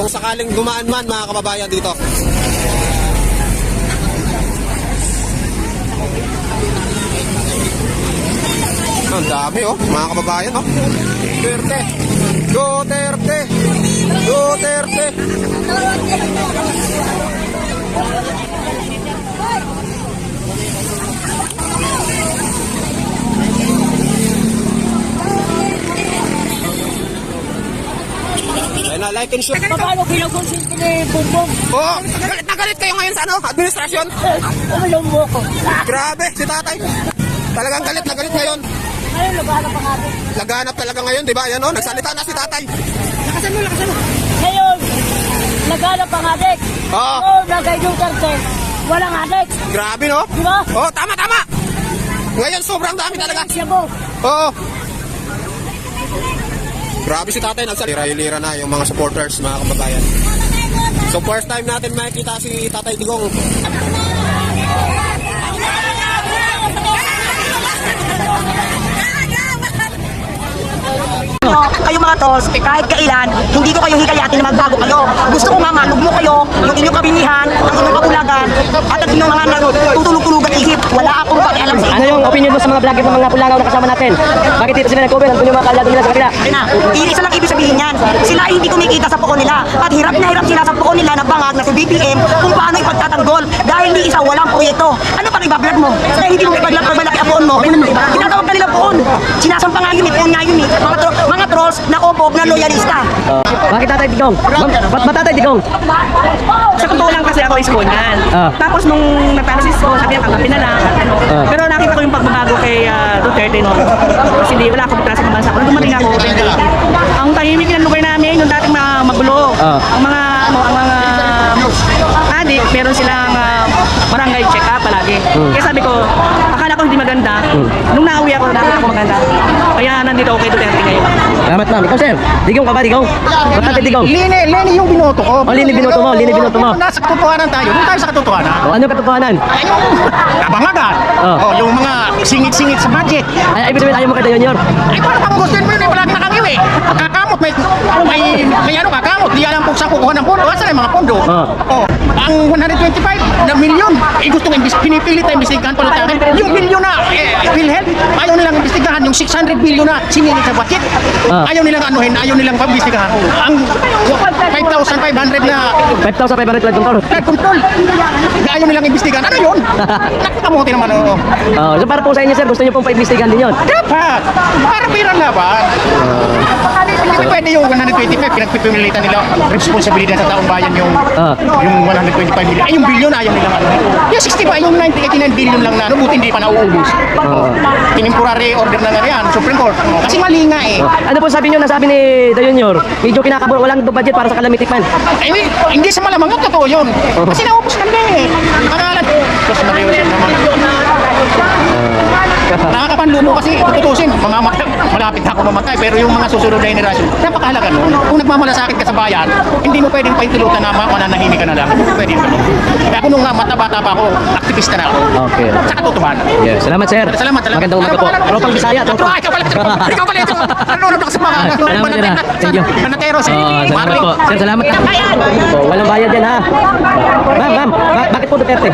Kung sakaling dumaan man mga kababayan dito. Ang dami oh, mga kababayan oh. Duterte. Duterte. Duterte. Ayun na, like and share. Paano kinukonsin ko ni Bumbong? Oo, galit na galit kayo ngayon sa ano, administrasyon. Uminom mo ko. Grabe, si tatay. Talagang galit na galit ngayon. Ngayon, naghanap ang atin. Laganap talaga ngayon, di ba? Yan oh, nagsalita na si tatay. Lakasan mo, lakasan mo. Ngayon, naghanap ang adik. Oo. Oo, na kay Duterte. Walang adik. Grabe no? Di ba? Oh, tama, tama. Ngayon sobrang dami talaga. Siya mo. Oo. Grabe si tatay, nagsalira-lira na yung mga supporters, mga kababayan. So first time natin makikita si Tatay Digong. kayo mga tos, kahit kailan, hindi ko kayo hikayatin na magbago kayo. Gusto ko nga malugmo kayo, yung inyong kabinihan, ang inyong kabulagan, at ang inyong mga akong sa Ano yung opinion mo sa mga vlogger ng mga pulangaw na kasama natin? Bakit dito sila nag-cover? Ano yung mga kalyado nila sa kanila? Na, isa lang ibig sabihin yan. Sila ay hindi kumikita sa puko nila. At hirap na hirap sila sa puko nila na bangag na si BPM kung paano ipagtatanggol. Dahil ni isa walang proyekto. Ano pa ibablog mo? Kaya hindi mo ibablog pag malaki ang puon mo. Tinatawag ka nila puon. Sinasampa nga yun, eh, puon nga yun. eh. Mga, tro- mga trolls na opop na loyalista. Bakit tatay digong? Ba- Ba't ba tatay digong? Sa totoo ako school niyan. Ah. Tapos nung natapos si school, sabi niya, tanggapin na lang. Ano. Ah. Pero nakita ko yung pagbabago kay ah, Duterte no. Kasi hindi, wala akong klase ng bansa. Nung dumating ako, 2018. Ang tahimik ng lugar namin, yung dating mga magulo. Ah. Ang mga, ano, ang mga adik, meron silang ah, barangay check-up palagi. Hmm. Kaya sabi ko, akala ko hindi maganda. Nung nauwi ako, nakita ko maganda. Kaya nandito ako kay Duterte ngayon. Salamat ma'am. Ikaw sir, digong ka ba digong? Ba't tatay digong? Lini, Lini yung binoto ko. Oh, Lini binoto mo, Lini binoto mo. Nasa katotohanan tayo, doon tayo sa katotohanan. O, ano yung katotohanan? Ay, yung abangagan. Oh. Oh. yung mga singit-singit sa budget. Ay, ibig sabihin ayaw mo kay Junior. Ay, para pang gustuin mo yun, eh, palagi nakamiw eh. Kakamot, may, may, may ano kakamot, di alam kung saan kukuha ng pondo. Asan yung mga pondo? Oh. Oh. Ang 125 na milyon, eh, gusto imbis, pinipilit na imbestigahan pa natin. Yung bilyon na, eh, PhilHealth, ayaw nilang imbestigahan. Yung 600 bilyon na siningit sa budget, Ah. ayaw nilang anuhin, ayaw nilang pag-imbestigahan. Ang 5,500 na 5,500 flood control. Control. Ayaw nilang imbestigahan. Ano yun? Nakakamuti naman oh. Oh, so para po sa inyo sir, gusto niyo pong pa-investigahan din yun. Dapat. Para pirang laban. Hindi pwede yung 125 pinagpipilitan nila responsibilidad sa taong bayan yung Ah. yung 125 million. Ay, yung billion ayaw nilang ano. Yung 65, yung 90, 89 billion lang na buti hindi pa nauubos. Oo. Tinimporary order na nga yan, Supreme Court. Kasi mali nga eh. Ano po sabi niyo na sabi ni The Junior? Medyo kinakabur, walang budget para sa calamity fund. Ay, hindi- hindi sa malamang yun, totoo yun. Kasi naubos na eh. Pangalan. Tapos Mario yan naman. Nakakapanlumo kasi tutusin, mga malapit na ako mamatay pero yung mga susunod na generasyon, napakahalaga nun. Kung nagmamalasakit ka sa bayan, hindi mo pwedeng paitulutan na ma- mananahimik ka na lang. Hindi pwedeng ganun. Kaya ako nung mata-bata pa ako, aktivista na ako. Okay. Sa katotohanan. Yes, salamat sir. Salamat, salamat. Magandang umaga po. Tropang Bisaya. Ito, ay, ikaw pala. Ikaw pala ito. Nanonood ako sa mga Ah, salamat, sir, ah. Thank you. Manatero, si Oh, salamat Mario. po. Sir, salamat. Walang bayad yan ha. Ma'am, ma'am, ba- bakit po Duterte?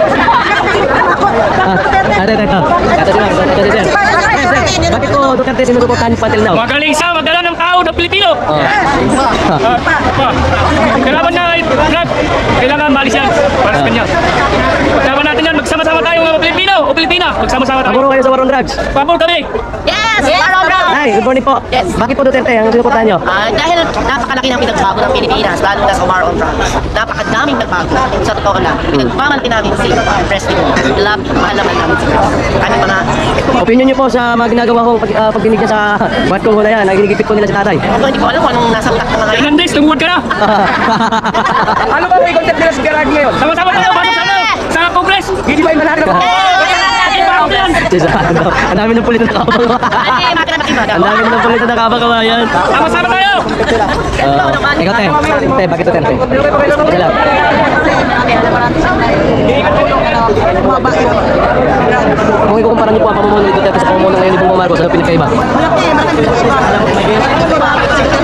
Si ma'am. Ate, si sir. Sir, sir, bakit po Duterte sinusuportahan pa until now? Magaling sa magdala ng tao ng Pilipino. Oh. Kailangan na drug. Kailangan malis yan para sa kanya. Pagkaman natin yan, magsama-sama tayo mga Pilipino o Pilipina. Magsama-sama tayo. Paburo kayo sa war on drugs. Pabor kami. Yes! Yes! Hi, good morning po. Yes. Bakit po Duterte ang sinuportahan nyo? Ah, dahil napakalaki ng pinagbago ng Pilipinas, lalo na sa war on drugs. Napakadaming nagbago. Sa totoo lang, pinagmamalaki namin si President. Love, mahal naman namin si President. Kami mga, Opinion nyo po sa mga ginagawa kong pag, uh, pagdinig niya sa Wat Kong Hula yan, na ginigipit po nila si tatay. ako hindi ko alam kung anong nasa utak ng mga yun. Hernandez, tumuhod ka na. Ano ba may content nila sa Gerard ngayon? Sama-sama tayo. Sa ano? Sa Congress. Hindi ba yung malaki na Sisa, ano, ang dami ng pulit na nakabang. Ang dami ng pulit na nakabang kabayan. Sama-sama tayo! Uh, ikaw, te. Te, bakit ito, te? Sige lang. Kung ikukumpara niyo po ang pamumuno ito, tapos pamumuno ngayon ni Bungo Marcos, ano pinakaiba? Malaki, malaki pinakaiba. Alam ko,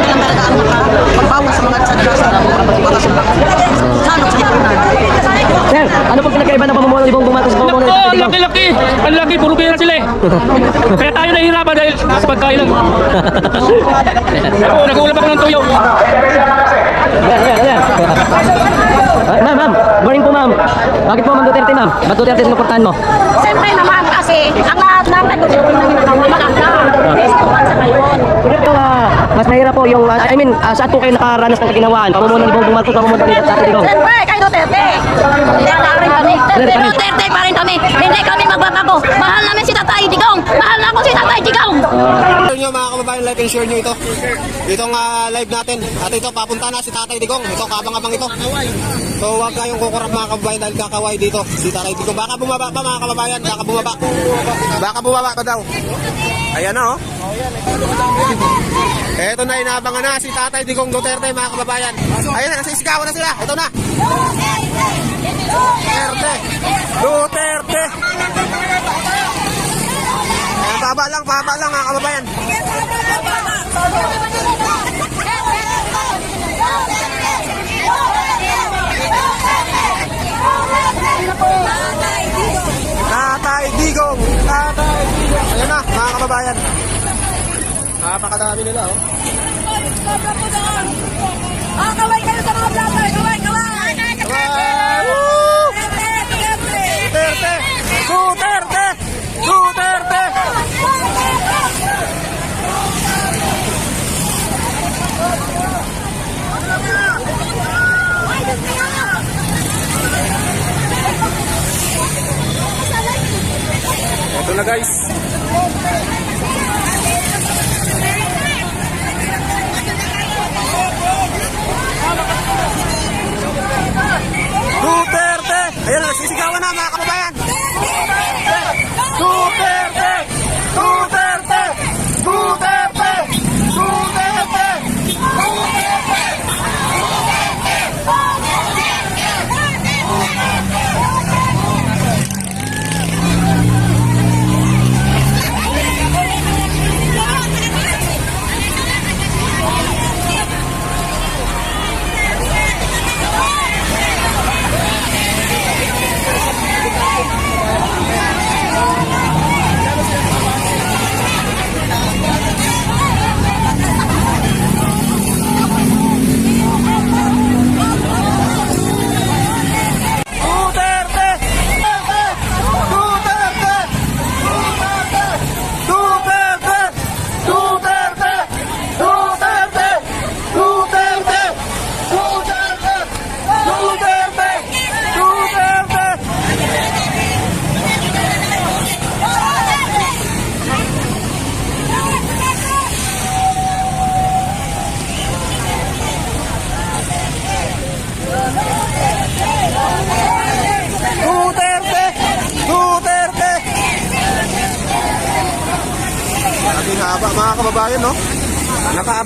may pagbawas sa mga tsadya sa mga kapatid. Sa ano, sa pinagkaiba ng pamumuno ni Bongbong Marcos sa pamumuno Nako, ni ang laki-laki. Ang laki, puro pera sila eh. Kaya tayo nahihirapan dahil sa pagkainan. Ako, nag-uulap ako ng tuyo. Ayan, ayan, ayan. Ah, ma'am, ma'am. Morning po, ma'am. Bakit po, ma'am Duterte, ma'am? Ba't Duterte sinuportahan mo? Siyempre naman kasi ang lahat natin gusto ko na ginagawa maganda. Best naman sa ngayon. Ito, ah, mas mahirap po yung, ah, I mean, ah, saan po kayo nakaranas ng kaginawaan? Pamumuno ni Bongbong Marcos, pamumuno ni Tatay Digong? Siyempre, kay Duterte. Hindi pa rin kami. Duterte pa rin. Duterte kami. Hindi kami magbabago. Mahal namin si Tatay Digong. Mahal na ako si Tatay Digong. Share nyo mga kababayan, like and share nyo ito. Itong ah, live natin. At ito, papunta na si Tatay Digong. Ito, kabang-abang ito. So, huwag kayong kukurap mga kababayan dahil kakaway dito. Si Tatay Digong. Baka bumaba pa mga kababayan. Baka bumaba. Baka bumaba pa daw. Ayan na, oh. Eto na, inaabangan na si Tatay Digong Duterte mga kababayan. Ayan na, nasisigawan na sila. Ito na. Duterte. Duterte. Ayan, baba lang, baba lang mga kababayan. Kababayan. Napakadami nila, oh. Ah, kaway kayo sa mga vlogger. Kaway, kaway. Woo! Duterte! Duterte! Duterte! Ito na guys.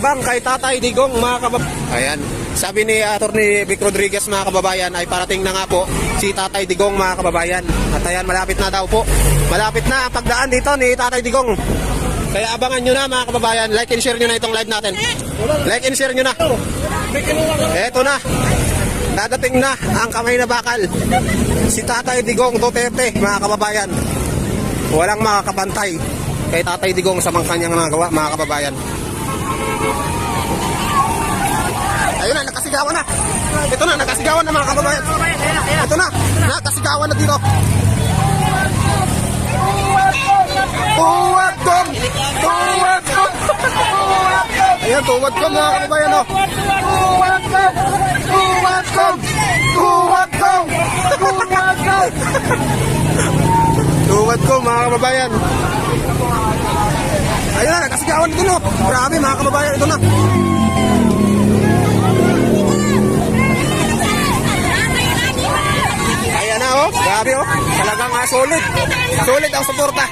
Nakaabang kay Tatay Digong, mga kababayan. Ayan. Sabi ni Atty. Vic Rodriguez, mga kababayan, ay parating na nga po si Tatay Digong, mga kababayan. At ayan, malapit na daw po. Malapit na ang pagdaan dito ni Tatay Digong. Kaya abangan nyo na, mga kababayan. Like and share nyo na itong live natin. Like and share nyo na. Eto na. Dadating na ang kamay na bakal. Si Tatay Digong Duterte, mga kababayan. Walang makakapantay kay Tatay Digong sa mga kanyang nagawa, mga kababayan. Ayun na, nakasigawan na. Ito na, nakasigawan na mga kababayan. Ito na, nakasigawan na dito. Tuwag kom! Tuwag kom! Tuwag kom! Ayan, tuwag kom mga kababayan. Oh. Tuwag kom! Tuwag kom! Tuwag kom! Tuwag kom! Tuwag kom mga kababayan. Na dun, oh. Grabe mga kababayan, ito na. Ayan na, oh. Grabe, oh. Talagang ah, solid. Solid ang suporta.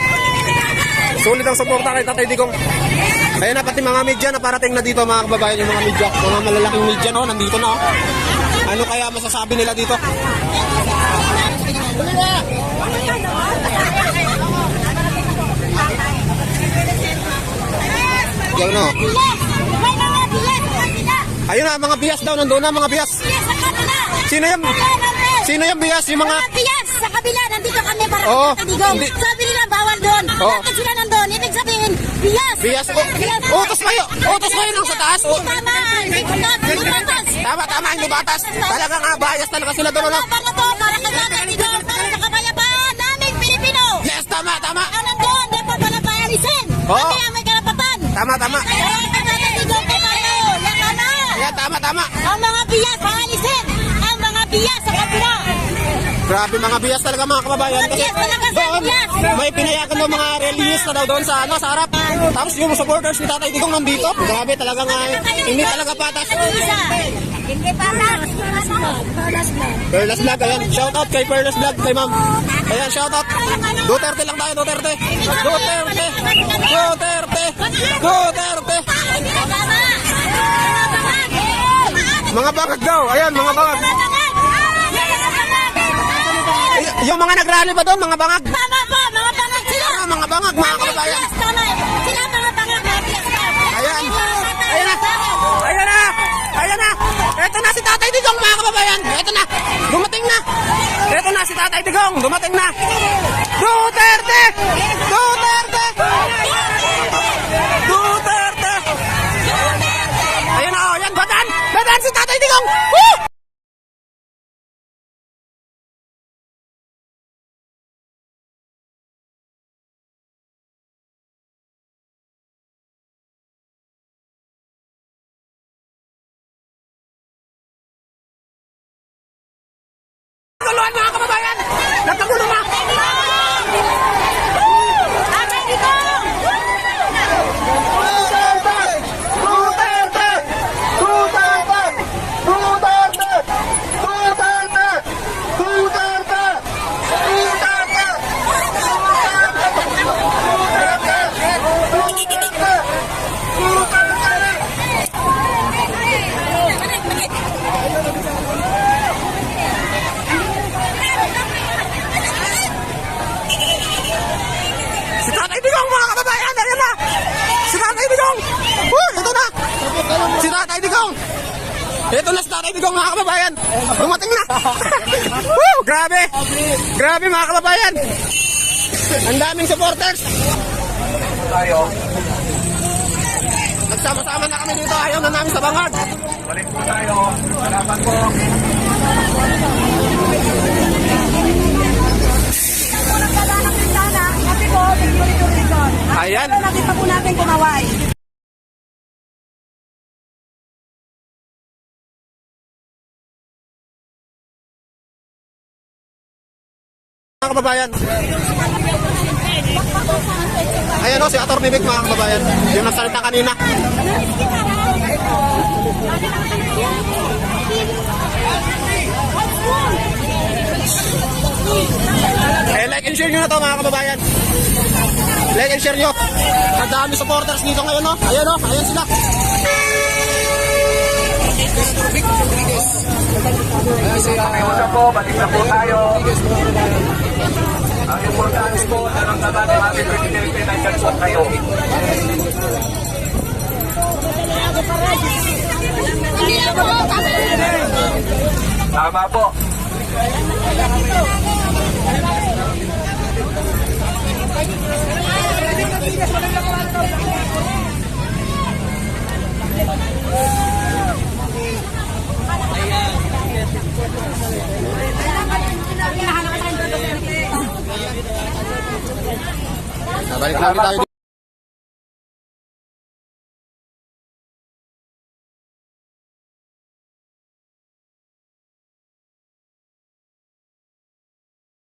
Solid ang suporta kay Tatay Digong. Ayan na, pati mga media na parating na dito, mga kababayan, yung mga media. Mga malalaking media, no, nandito na, oh. Ano kaya masasabi nila dito? Yan, no. Ayun na, mga bias daw, nandun na, mga bias. Sino yung, sino yung bias? Yung mga, Bias! Sa kabila, nandito kami para Oo. sa Digong. Hindi. Sabi nila, bawal doon. Oo. Bakit sila nandun? Ibig sabihin, bias. Bias. Oh, utos kayo. Utos kayo nang sa taas. Oh. Tama, hindi na, hindi batas. Tama, tama, hindi batas. Talaga nga, bias talaga sila doon, ano? Para to, para kay Tatay Digong, para sa kapayapaan naming Pilipino. Yes, tama, tama. Ang nandun, dapat wala paalisin. Oo. Yan na. Ayan, tama, tama. Ang mga bias, paalisin. Ang mga bias sa kabila. Grabe mga bias talaga mga kababayan. Sir, doon, may pinayagan ng mga religious na daw doon sa, ano, sa harap. Tapos yung supporters ni Tatay Digong nandito. Grabe talaga nga. Hindi talaga patas. Hindi patas. Perlas Vlog, ayan. Shoutout kay Perlas Vlog, kay ma'am. Ayan, shoutout. Duterte lang tayo, Duterte. Duterte. Duterte. Duterte. Mga bangag daw. Ayan, mga bangag. Ay, yung mga nagrally ba doon, mga bangag? Tama po, mga bangag sila. Ah, mga bangag, mga kababayan. Ito na si Tatay Digong, mga kababayan. Ito na. Dumating na. Ito na si Tatay Digong. Dumating na. Duterte! Duterte! Duterte! Ayan na. Oh, ayan. Badan. Badan si Tatay Digong. Woo! Naguluhan mga kababayan! Nagkagulo na! Duterte! Duterte! Duterte! Duterte! Duterte! Duterte! Si Tatay Digong mga kababayan! Ayan na! Si Tatay Digong! Woo! Ito na! Si Tatay Digong! Ito na si Tatay Digong mga kababayan! Dumating na! Woo! Grabe! Grabe mga kababayan! Ang daming supporters! Nagsama-sama na kami dito. Ayaw na namin sa bangag. Ayan. Nakita po natin kumaway. Mga kababayan. Ayan o, si Ator Mimic mga kababayan. Yung nagsalita kanina. Eh, like and share nyo na to mga kababayan. Like and share nyo. Ang dami supporters dito ngayon, no? Ayan, no? Ayan sila. Pakiusap po, balik na po tayo. Ang importante po, naramdaman ng aming presidente, nandyan po kayo. Tama po. Balik lang tayo